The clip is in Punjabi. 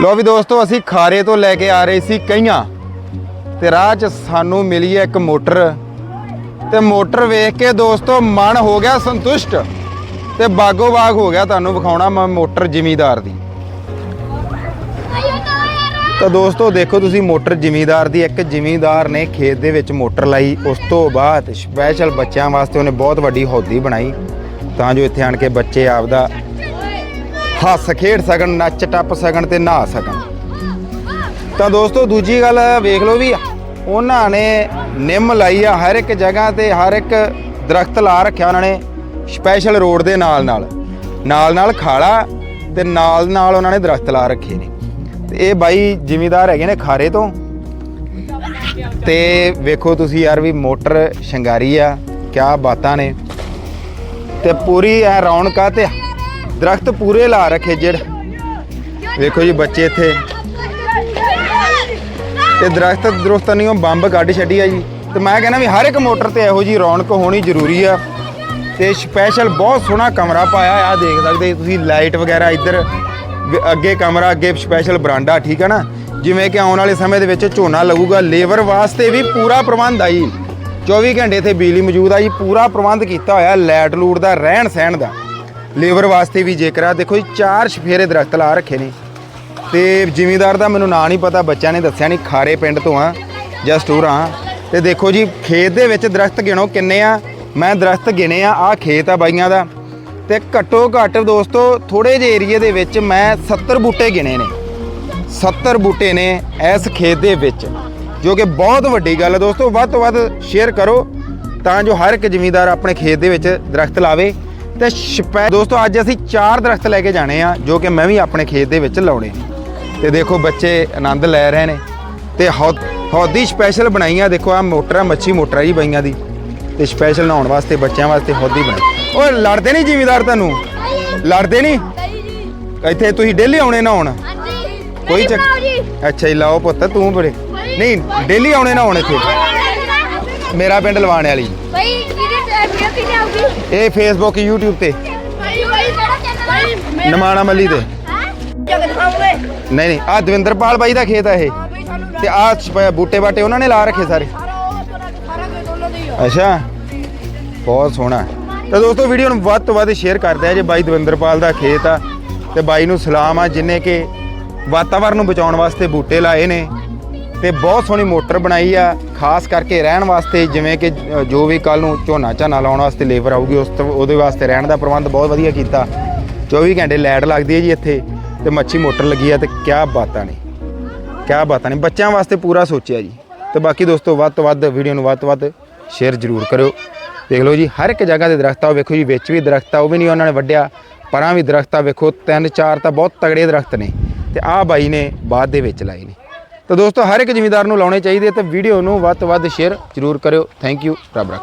ਲੋ ਵੀ ਦੋਸਤੋ, ਅਸੀਂ ਖਾਰੇ ਤੋਂ ਲੈ ਕੇ ਆ ਰਹੇ ਸੀ ਕਈਆਂ ਤੇ ਰਾਹ 'ਚ ਸਾਨੂੰ ਮਿਲੀ ਹੈ ਇੱਕ ਮੋਟਰ। ਤੇ ਮੋਟਰ ਵੇਖ ਕੇ ਦੋਸਤੋ, ਮਨ ਹੋ ਗਿਆ ਸੰਤੁਸ਼ਟ ਤੇ ਬਾਗੋ ਬਾਗ ਹੋ ਗਿਆ ਤੁਹਾਨੂੰ ਵਿਖਾਉਣਾ ਮੈਂ ਮੋਟਰ ਜ਼ਿਮੀਦਾਰ ਦੀ। ਤਾਂ ਦੋਸਤੋ, ਦੇਖੋ ਤੁਸੀਂ ਮੋਟਰ ਜ਼ਿਮੀਦਾਰ ਦੀ, ਇੱਕ ਜ਼ਿਮੀਦਾਰ ਨੇ ਖੇਤ ਦੇ ਵਿੱਚ ਮੋਟਰ ਲਾਈ। ਉਸ ਤੋਂ ਬਾਅਦ ਸਪੈਸ਼ਲ ਬੱਚਿਆਂ ਵਾਸਤੇ ਉਹਨੇ ਬਹੁਤ ਵੱਡੀ ਹੌਦੀ ਬਣਾਈ ਤਾਂ ਜੋ ਇੱਥੇ ਆਣ ਕੇ ਬੱਚੇ ਆਪਦਾ ਹੱਸ ਖੇਡ ਸਕਣ, ਨੱਚ ਟੱਪ ਸਕਣ ਤੇ ਨਹਾ ਸਕਣ। ਤਾਂ ਦੋਸਤੋ, ਦੂਜੀ ਗੱਲ ਵੇਖ ਲਓ ਵੀ, ਉਹਨਾਂ ਨੇ ਨਿੰਮ ਲਾਈ ਆ ਹਰ ਇੱਕ ਜਗ੍ਹਾ ਤੇ, ਹਰ ਇੱਕ ਦਰਖਤ ਲਾ ਰੱਖਿਆ ਉਹਨਾਂ ਨੇ ਸਪੈਸ਼ਲ ਰੋਡ ਦੇ ਨਾਲ ਨਾਲ ਨਾਲ ਨਾਲ ਖਾਲਾ ਤੇ ਨਾਲ ਨਾਲ ਉਹਨਾਂ ਨੇ ਦਰਖਤ ਲਾ ਰੱਖੇ ਨੇ। ਤੇ ਇਹ ਬਾਈ ਜ਼ਿਮੀਦਾਰ ਹੈਗੇ ਨੇ ਖਾਰੇ ਤੋਂ। ਤੇ ਵੇਖੋ ਤੁਸੀਂ ਯਾਰ ਵੀ ਮੋਟਰ ਸ਼ਿੰਗਾਰੀ ਆ, ਕਿਆ ਬਾਤਾਂ ਨੇ। ਤੇ ਪੂਰੀ ਐ ਰੌਣਕਾਂ ਤੇ ਦਰਖਤ ਪੂਰੇ ਲਾ ਰੱਖੇ ਜਿਹੜੇ। ਵੇਖੋ ਜੀ ਬੱਚੇ ਇੱਥੇ। ਤੇ ਦਰਖਤ ਦਰੁਸਤਾਂ ਨਹੀਂ, ਉਹ ਬੰਬ ਕੱਢ ਛੱਡੀ ਆ ਜੀ। ਤੇ ਮੈਂ ਕਹਿੰਦਾ ਵੀ ਹਰ ਇੱਕ ਮੋਟਰ ਤੇ ਇਹੋ ਜੀ ਰੌਣਕ ਹੋਣੀ ਜ਼ਰੂਰੀ ਆ। ਤੇ ਸਪੈਸ਼ਲ ਬਹੁਤ ਸੋਹਣਾ ਕਮਰਾ ਪਾਇਆ ਆ ਦੇਖ ਸਕਦੇ ਤੁਸੀਂ, ਲਾਈਟ ਵਗੈਰਾ ਇੱਧਰ ਅੱਗੇ ਕਮਰਾ, ਅੱਗੇ ਸਪੈਸ਼ਲ ਬਰਾਂਡਾ, ਠੀਕ ਹੈ ਨਾ? ਜਿਵੇਂ ਕਿ ਆਉਣ ਵਾਲੇ ਸਮੇਂ ਦੇ ਵਿੱਚ ਝੋਨਾ ਲੱਗੂਗਾ, ਲੇਬਰ ਵਾਸਤੇ ਵੀ ਪੂਰਾ ਪ੍ਰਬੰਧ ਆ ਜੀ। 24 ਘੰਟੇ ਇੱਥੇ ਬਿਜਲੀ ਮੌਜੂਦ ਆ ਜੀ, ਪੂਰਾ ਪ੍ਰਬੰਧ ਕੀਤਾ ਹੋਇਆ, ਲਾਈਟ ਲੂਟ ਦਾ ਰਹਿਣ ਸਹਿਣ ਦਾ। ਲੇਬਰ ਵਾਸਤੇ ਵੀ ਜੇਕਰ ਆ, ਦੇਖੋ ਜੀ, ਚਾਰ ਸ਼ਫੇਰੇ ਦਰਖਤ ਲਾ ਰੱਖੇ ਨੇ। ਤੇ ਜ਼ਿਮੀਦਾਰ ਦਾ ਮੈਨੂੰ ਨਾਂ ਨਹੀਂ ਪਤਾ, ਬੱਚਿਆਂ ਨੇ ਦੱਸਿਆ ਨਹੀਂ, ਖਾਰੇ ਪਿੰਡ ਤੋਂ ਆ, ਜਾਂ ਸਟੋਰ ਆ। ਤੇ ਦੇਖੋ ਜੀ, ਖੇਤ ਦੇ ਵਿੱਚ ਦਰਖਤ ਗਿਣੋ ਕਿੰਨੇ ਆ? ਮੈਂ ਦਰਖਤ ਗਿਣੇ ਆ ਆ ਖੇਤ ਆ ਬਾਈਆਂ ਦਾ। ਤੇ ਘੱਟੋ ਘੱਟ ਦੋਸਤੋ ਥੋੜੇ ਜਿਹੇ ਏਰੀਏ ਦੇ ਵਿੱਚ ਮੈਂ 70 ਬੂਟੇ ਗਿਣੇ ਨੇ। 70 ਬੂਟੇ ਨੇ ਇਸ ਖੇਤ ਦੇ ਵਿੱਚ, ਜੋ ਕਿ ਬਹੁਤ ਵੱਡੀ ਗੱਲ ਹੈ ਦੋਸਤੋ, ਵੱਧ ਤੋਂ ਵੱਧ ਸ਼ੇਅਰ ਕਰੋ, ਤਾਂ ਜੋ ਹਰ ਇੱਕ ਜ਼ਿਮੀਂਦਾਰ ਆਪਣੇ ਖੇਤ ਦੇ ਵਿੱਚ ਦਰਖਤ ਲਾਵੇ। ਤੇ ਸਪੈ ਦੋਸਤੋ ਅੱਜ ਅਸੀਂ ਚਾਰ ਦਰਖਤ ਲੈ ਕੇ ਜਾਣੇ ਆ ਜੋ ਕਿ ਮੈਂ ਵੀ ਆਪਣੇ ਖੇਤ ਦੇ ਵਿੱਚ ਲਾਉਣੇ। ਨੇ ਤੇ ਦੇਖੋ ਬੱਚੇ ਆਨੰਦ ਲੈ ਰਹੇ ਨੇ। ਤੇ ਹੌਦ- ਸਪੈਸ਼ਲ ਬਣਾਈਆਂ ਦੇਖੋ ਆ ਮੋਟਰ ਆ ਮੱਛੀ ਮੋਟਰ ਆ ਜੀ ਬਾਈਆਂ ਦੀ। ਤੇ ਸਪੈਸ਼ਲ ਨਹਾਉਣ ਵਾਸਤੇ ਬੱਚਿਆਂ ਵਾਸਤੇ ਹੌਦੀ ਬਣਾਈ। ਓਏ ਲੜਦੇ ਨਹੀਂ ਜ਼ਿਮੀਂਦਾਰ ਤੁਹਾਨੂੰ? ਲੜਦੇ ਨਹੀਂ? ਇੱਥੇ ਤੁਸੀਂ ਡੇਲੀ ਆਉਣੇ ਨਹਾਉਣ? ਕੋਈ ਚੱਕ ਅੱਛਾ ਜੀ ਲਾਓ ਪੁੱਤ ਤੂੰ ਬੜੇ ਨਹੀਂ ਡੇਲੀ ਆਉਣੇ ਨਹਾਉਣ ਇੱਥੇ? ਮੇਰਾ ਪਿੰਡ ਲਵਾਣੇ ਵਾਲੀ। ਭਾਈ ਕਿਹਦੇ ਵੀਡੀਓ ਕਿਹਨੇ ਆਉਗੀ ਇਹ ਫੇਸਬੁੱਕ YouTube ਤੇ। ਭਾਈ ਭਾਈ ਕਿਹੜਾ ਚੈਨਲ ਨਮਾਣਾ ਮੱਲੀ ਤੇ। ਨਹੀਂ ਨਹੀਂ ਆ ਦਵਿੰਦਰਪਾਲ ਬਾਈ ਦਾ ਖੇਤ ਆ ਇਹ। ਭਾਈ ਤੇ ਆ ਬੂਟੇ ਬਾਟੇ ਉਹਨਾਂ ਨੇ ਲਾ ਰੱਖੇ ਸਾਰੇ। ਅੱਛਾ। ਬਹੁਤ ਸੋਹਣਾ। ਤਾਂ ਦੋਸਤੋ ਵੀਡੀਓ ਨੂੰ ਵੱਧ ਤੋਂ ਵੱਧ ਸ਼ੇਅਰ ਕਰਦੇ ਆ ਜੇ ਬਾਈ ਦਵਿੰਦਰਪਾਲ ਦਾ ਖੇਤ ਆ। ਤੇ ਬਾਈ ਨੂੰ ਸਲਾਮ ਆ ਜਿਨੇ ਕਿ ਵਾਤਾਵਰਨ ਨੂੰ ਬਚਾਉਣ ਵਾਸਤੇ ਬੂਟੇ ਲਾਏ ਨੇ। ਤੇ ਬਹੁਤ ਸੋਹਣੀ ਮੋਟਰ ਬਣਾਈ ਆ, ਖਾਸ ਕਰਕੇ ਰਹਿਣ ਵਾਸਤੇ, ਜਿਵੇਂ ਕਿ ਜੋ ਵੀ ਕੱਲ ਨੂੰ ਝੋਨਾ ਝਾਨਾ ਲਾਉਣ ਵਾਸਤੇ ਲੇਬਰ ਆਊਗੀ, ਉਸ ਤੋਂ, ਉਹਦੇ ਵਾਸਤੇ ਰਹਿਣ ਦਾ ਪ੍ਰਬੰਧ ਬਹੁਤ ਵਧੀਆ ਕੀਤਾ। 24 ਘੰਟੇ ਲਾਈਟ ਲੱਗਦੀ ਹੈ ਜੀ ਇੱਥੇ, ਤੇ ਮੱਛੀ ਮੋਟਰ ਲੱਗੀ ਆ, ਤੇ ਕਿਆ ਬਾਤਾਂ ਨੇ। ਕਿਆ ਬਾਤਾਂ ਨੇ। ਬੱਚਿਆਂ ਵਾਸਤੇ ਪੂਰਾ ਸੋਚਿਆ ਜੀ। ਤੇ ਬਾਕੀ ਦੋਸਤੋ, ਵੱਧ ਤੋਂ ਵੱਧ ਵੀਡੀਓ ਨੂੰ ਵੱਧ ਤੋਂ ਵੱਧ ਸ਼ੇਅਰ ਜ਼ਰੂਰ ਕਰਿਓ। ਦੇਖ ਲਓ ਜੀ, ਹਰ ਇੱਕ ਜਗ੍ਹਾ ਤੇ ਦਰਖਤ ਆ ਉਹ ਵੇਖੋ ਜੀ, ਵਿੱਚ ਵੀ ਦਰਖਤ ਆ ਉਹ ਵੀ ਨਹੀਂ ਉਹਨਾਂ ਨੇ ਵੱਢਿਆ। ਪਰਾਂ ਵੀ ਦਰਖਤ ਆ ਵੇਖੋ, ਤਿੰਨ ਚਾਰ ਤਾਂ ਬਹੁਤ ਤਗੜੇ ਦਰਖਤ ਨੇ। ਤੇ ਆਹ ਬਾਈ ਨੇ ਬਾਅਦ ਦੇ ਵਿੱਚ ਲਾਏ ਨੇ। ਤਾਂ ਦੋਸਤੋ, ਹਰ ਇੱਕ ਜ਼ਿਮੀਦਾਰ ਨੂੰ ਲਾਉਣੇ ਚਾਹੀਦੇ ਤੇ ਵੀਡੀਓ ਨੂੰ ਵੱਧ ਤੋਂ ਵੱਧ ਸ਼ੇਅਰ ਜ਼ਰੂਰ ਕਰਿਓ। ਥੈਂਕ ਯੂ ਰੱਬ ਰੱਖ।